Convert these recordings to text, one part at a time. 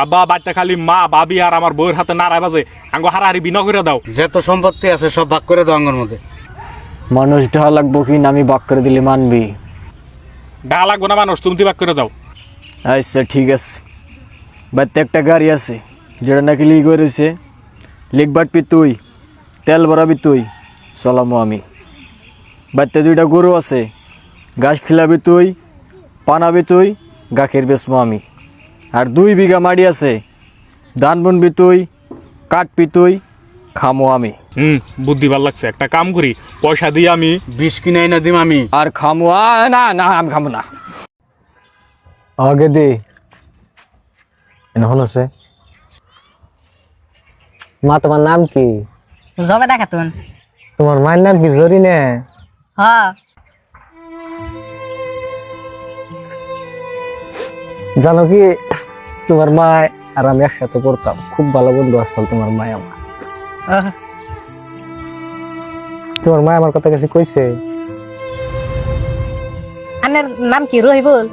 আব্বা বাচ্চা খালি মা বাবি আর আমার বউয়ের হাতে নাড়ায় বাজে। আঙ্গ হারাহারি বিনা করে দাও। যত সম্পত্তি আছে সব ভাগ করে দাও আঙ্গর মধ্যে। মানুষ ঢা লাগবো কি না আমি বাক করে দিলে মানবি? ডা লাগবো না মানুষ তুমি বাক করে দাও। আচ্ছা ঠিক আছে। বাড়িতে একটা গাড়ি আছে যেটা নাকি লিক হয়ে রয়েছে। লিক বাটবি তুই তেল ভরাবি তুই চলামো আমি। বাড়িতে দুইটা গরু আছে ঘাস খিলাবি তুই পানাবি তুই গাখের বেচমো আমি। আর দুই বিঘা মাটি আছে। ধান বুনবি তুই কাটবি তুই খামো আমি। হুম বুদ্ধি ভালো লাগছে। একটা কাম করি পয়সা দিয়ে আমি বিষ কিনাই না দিম আমি। আর খামো আ, না না আমি খামো না। আগে দে। এখন আছে। মা তোমার নাম কি? জবে দেখা তুন তোমার মায়ের নাম কি? জরি নে হ। জানো কি তোমার মা আর আমি একসাথে পড়তাম। খুব ভালো বন্ধু আসল তোমার মা আমার। তোমার মা আমার কথা কাছে কইছে? আনের নাম কি রহিবুল?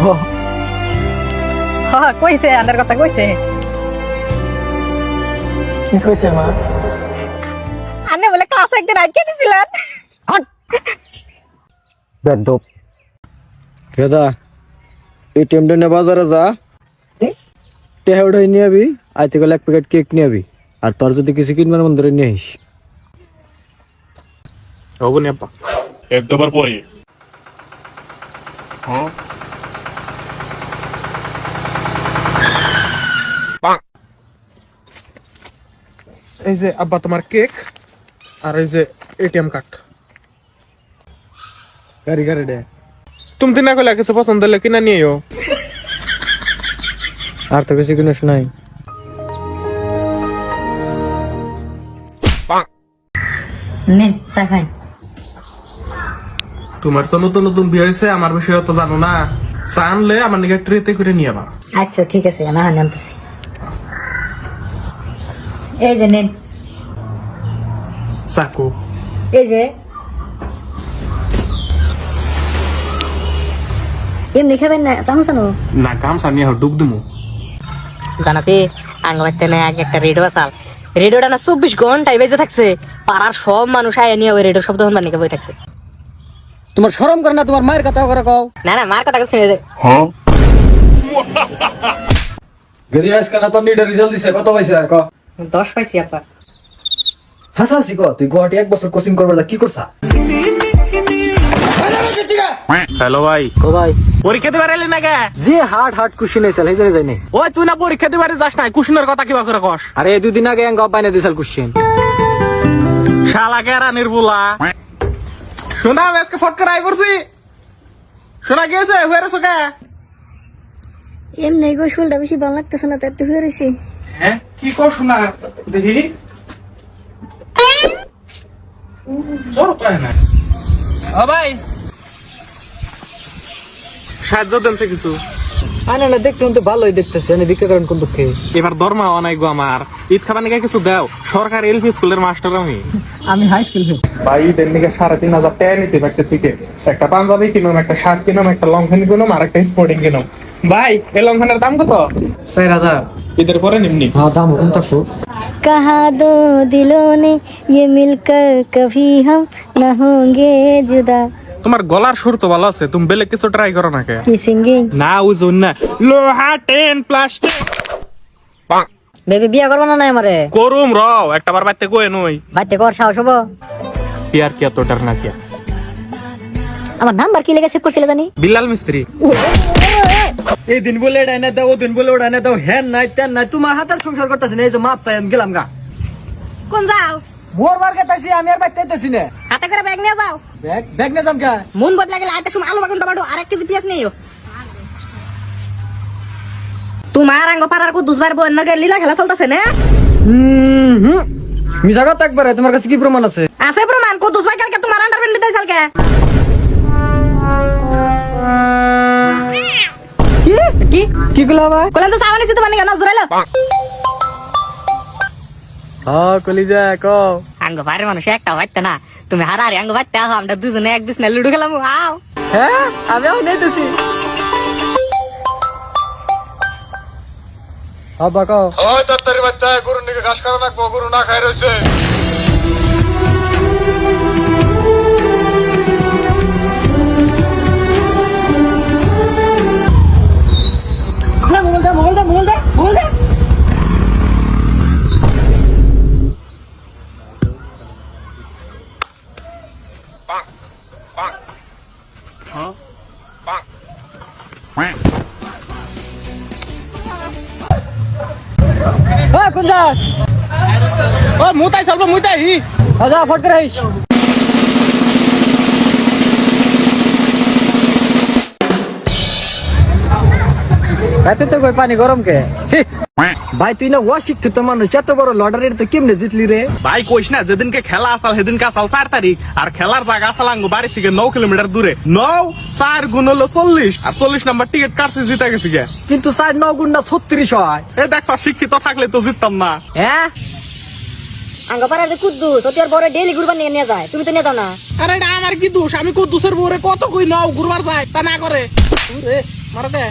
হ। কইছে আনের কথা কইছে। কি কইছে মা? আনে বলে ক্লাস একদিন আইকে দিছিলেন। বেদব। কেদা? এটিএম টা বাজারে যা টেহাউডাই নিয়ে আবি আইতে গেলে এক প্যাকেট কেক নিয়ে আবি আর তোর যদি কিছু কিনবার মন ধরে নিয়ে আইস হব নি আব্বা এক দুবার পরে এই যে আব্বা তোমার কেক আর এই যে এটিএম কার্ড গাড়ি গাড়ি ডে তুমি না করলে কিছু পছন্দ হলে কিনা নিও আর তো কিছু কিনিস নাই। নেন চা খাই। তোমার তো নতুন নতুন বিয়ে হয়েছে আমার বিষয়ে তো জানো না। চা আনলে আমার নিকে ট্রেতে করে নিয়ে আবার আচ্ছা ঠিক আছে না আনতেছি। এই যে নেন চাকু এই যে এমনি খাবেন না চামচানো না গামছা নিয়ে ডুব দিমু জানাতে আঙ্গমাইতে না আগে একটা রেডিও আসাল। রেডিওটা না চব্বিশ ঘন্টায় বেজে থাকছে। পাড়ার সব মানুষ আয় নিয়ে ওই রেডিও শব্দ হন বই থাকছে। তোমার শরম করে না তোমার মায়ের কথা করে কও। না না মার কথা কাছে গদি আজকাল তোর নিডের রেজাল্ট দিছে কত পাইছে ক? দশ পাইছি আপা হাসা হাসি ক তুই গুয়াহাটি এক বছর কোচিং করবার কি করছা? হ্যালো ভাই। ও ভাই। পরীক্ষা দিবার এলি না কে যে হার্ট হার্ট কুশি নাই চাল হেজনে যাই নাই ওই তুই না পরীক্ষা দিবারে যাস না কুশনের কথা কিবা করে কস? আরে দুদিন আগে এঙ্গ বাইনে দিছাল কুশিন। শালা কে রানির বুলা শোনা আমি আজকে ফট করে আই পড়ছি। শোনা গিয়েছে হয়ে রেছো কে? এমনি গো শরীরটা বেশি ভালো লাগতেছে না তাই একটু হয়ে রয়েছি হ্যাঁ কি কর শোনা? দেখি। জ্বর তো হয় না ও ভাই সাহায্য দেনছে কিছু আনে না দেখতে তো ভালোই দেখতেছে এনে ভিক্ষা করেন কোন দুঃখে এবার দরমা অনেক গো আমার ঈদ খাবার নাকি কিছু দাও সরকার এলপি স্কুলের মাস্টার আমি আমি হাই স্কুল ভাই ঈদের নিকে সাড়ে তিন হাজার টাকা নিচ্ছি একটা থেকে একটা পাঞ্জাবি কিনুম একটা শার্ট কিনুম একটা লংখানি কিনুম আর একটা স্পোর্টিং কিনুম ভাই এই লংখানের দাম কত চার হাজার ঈদের পরে নিমনি হ্যাঁ দাম কোন থাকবো कहा दो दिलों ने ये मिलकर कभी हम न होंगे जुदा তোমার গলার সুর তো ভালো আছে তুমি বেলে কিছু ট্রাই করো না কি সিঙ্গিং না উজুন না। লোহা টেন বেবি বিয়া করব না আমারে? করুম রও একটা বার বাইতে কই নই। বাইতে কর সাহস হব। পিয়ার না আমার নাম্বার কি লেগে সেভ করছিল জানি? বিল্লাল মিস্ত্রি। এই দিন বলে এটা এনে দাও দিন বলে ওটা এনে দাও হ্যান নাই তেন নাই তোমার হাতের সংসার করতেছেন এই যে মাপ চাই গেলাম গা। কোন যাও? মোর বার কাটাইছি আমি আর বাইতে না। হাতে করে ব্যাগ নিয়ে যাও। ব্যাগ ব্যাগ নে গা মন বদলা গেলে আইতে সময় আলু বাগুন টমাটো আর এক কেজি পেঁয়াজ নিও তোমার আঙ্গ পাড়ার কো দুসবার বই নগে লীলা খেলা চলতেছে না? মিশা কথা একবারে তোমার কাছে কি প্রমাণ আছে? আছে প্রমাণ কো দুসবার কালকে তোমার আন্ডারপ্যান্ট বিদায় চালকে। কি? কি? গুলো ভাই কোলেন তো সাবান তোমার নিকে না জুরাইলো। হ্যাঁ কলিজা ক अंग भारे मन शेखा वाते ना तुम हरा रे अंग वाते हम डू सुने एक दिन नल उड़गलम आओ अब आओ नहीं तो सी हाँ बाका हो ओ तत्तरी बच्चा है गुरु निके काश करना को गुरु ना खेरो से बोल दे बोल दे बोल दे बोल दे কোন যাস ও মুতাই চলবো মুতাই আজা ফট করে আইস। এত তো কই পানি গরম কে ছি। ভাই তুই না অশিক্ষিত মানুষ এত বড় লটারির তো কেমনে জিতলি রে? ভাই কইস না যেদিনকে খেলা আসাল সেদিনকে আসাল চার তারিখ আর খেলার জায়গা আসাল আঙ্গু বাড়ি থেকে নৌ কিলোমিটার দূরে। নৌ চার গুণ হলো চল্লিশ আর চল্লিশ নাম্বার টিকিট কাটছি জিতে গেছি গে? কিন্তু সাইড ন গুন্ডা ছত্রিশ হয়। এ দেখ শিক্ষিত থাকলে তো জিততাম না। হ্যাঁ আঙ্গ পাড়ার যে কুদ্দুস ও তোর বড় ডেইলি ঘুরবার নিয়ে নিয়ে যায় তুমি তো নিয়ে যাও না। আরে এটা আমার কি দোষ? আমি কুদ্দুসের বউরে কত কই নাও ঘুরবার যায় তা না করে। মারো দে।